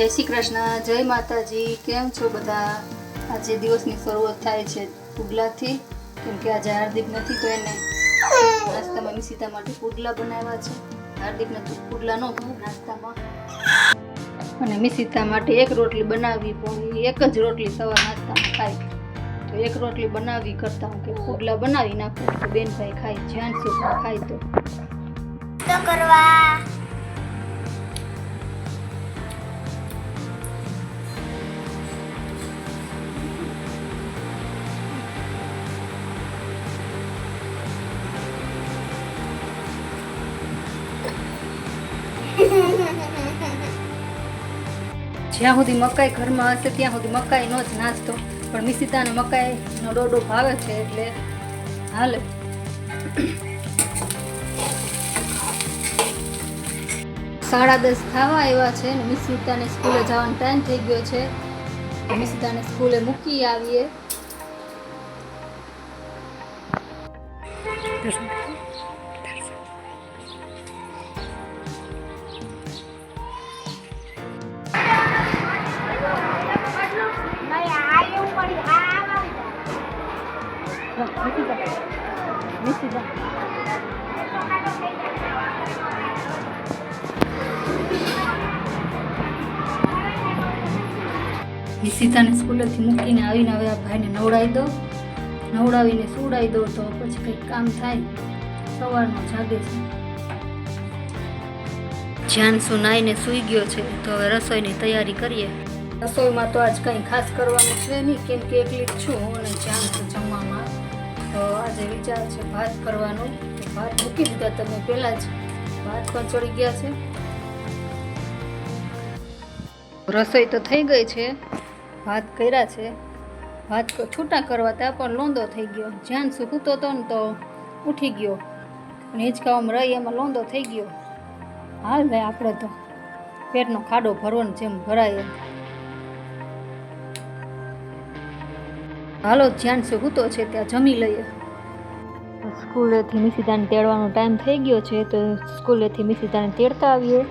જય શ્રી કૃષ્ણ, જય માતાજી, કેમ છો બધા? આજે દિવસની શરૂઆત થાય છે પુડલાથી, કેમ કે આજે હાર્દિક નથી તો એને નાસ્તામાં મિસિતા માટે પુડલા બનાવ્યા છે. હાર્દિક નથી પુડલા ન નાસ્તામાં. અને મિસિતા માટે એક રોટલી બનાવી પણ એક જ રોટલી સવાર નાસ્તામાં ખાય. તો એક રોટલી બનાવી કરતાં હું કે પુડલા બનાવી નાખું તો બેનભાઈ ખાય, જ્યાં સુધી ખાય તો કરવા જ્યાં સુધી મકાઈ ઘરમાં હશે, ત્યાં સુધી મકાઈનો જ નાસ્તો. પણ મિસિતાને મકાઈનો ડોડો ભાવે છે એટલે હાલ. સાડા દસ થવા આવ્યા છે ને મિસિતાને સ્કૂલે જવાનો ટાઈમ થઈ ગયો છે. મિસિતાને સ્કૂલે મૂકી આવીએ. મિસિતા નિશિતાને સ્કૂલેથી મૂકીને આવીને હવે આ ભાઈને નવડાવી દો. નવડાવીને સુવડાવી દો તો પછી કંઈક કામ થાય. સવારનો જાગે છે. જ્યાંશુ નાઈને સૂઈ ગયો છે તો હવે રસોઈની તૈયારી કરીએ. રસોઈમાં તો આજ કંઈ ખાસ કરવાનું છે નહીં, કેમ કે એકલી છું અને જ્યાં જમવામાં. તો આજે વિચાર છે ભાત કરવાનો ભાત મૂકી દીધા તમે પહેલાં જ. ભાત પણ ચડી ગયા છે. રસોઈ તો થઈ ગઈ છે. ભાત કર્યા છે. ભાત છૂટા કરવા ત્યાં પણ લોંદો થઈ ગયો. જ્યાં સૂકતો હતો ને તો ઉઠી ગયો. અને હિંચકાઓમાં રહી એમાં લોંદો થઈ ગયો. હાલ ભાઈ આપણે તો પેટનો ખાડો ભરવાનો જેમ ભરાય એમ. હાલો જ્યાં સુતો છે, ત્યાં જમી લઈએ. સ્કૂલેથી મિસિતાને તેડવાનો ટાઈમ થઈ ગયો છે, તો સ્કૂલેથી મિસિતાને તેડતા આવીએ.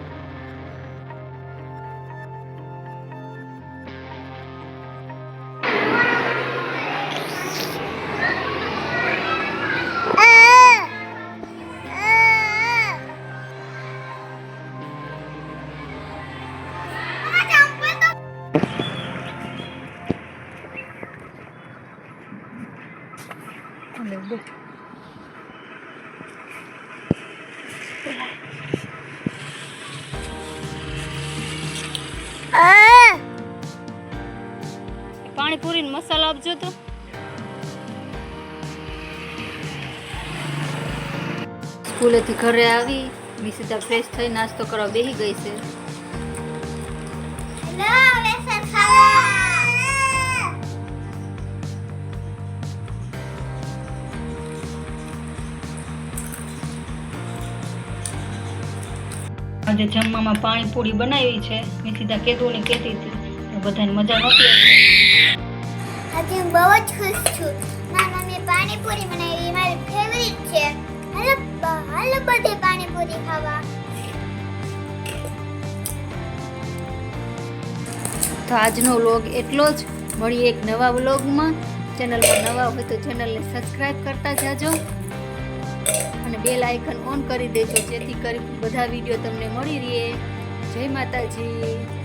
બે પાણીપુરી ને મસાલા આપજો તો. સ્કૂલેથી ઘરે આવી મિસિતા ફ્રેશ થઈ નાસ્તો કરવા બેસી ગઈ છે. આજે જમવામાં પાણીપુરી બનાવી છે. નિશિતા કેતું ને કેતી હતી. તો બધાને મજા નહોતી આજે હું બહુ જ ખુશ છું. મારા મમ્મી પાણીપુરી બનાવી. મારી ફેવરિટ છે. હાલો બ- હાલો બધે પાણીપુરી ખાવા. તો આજનો વ્લોગ એટલો જ. મળીએ એક નવા વ્લોગમાં. ચેનલમાં નવા હોય તો ચેનલને સબસ્ક્રાઈબ કરતા જાજો. અને બેલ આઇકન ઓન કરી દેજો જેથી કરી બધા વીડિયો તમને મળી રહે. જય માતાજી.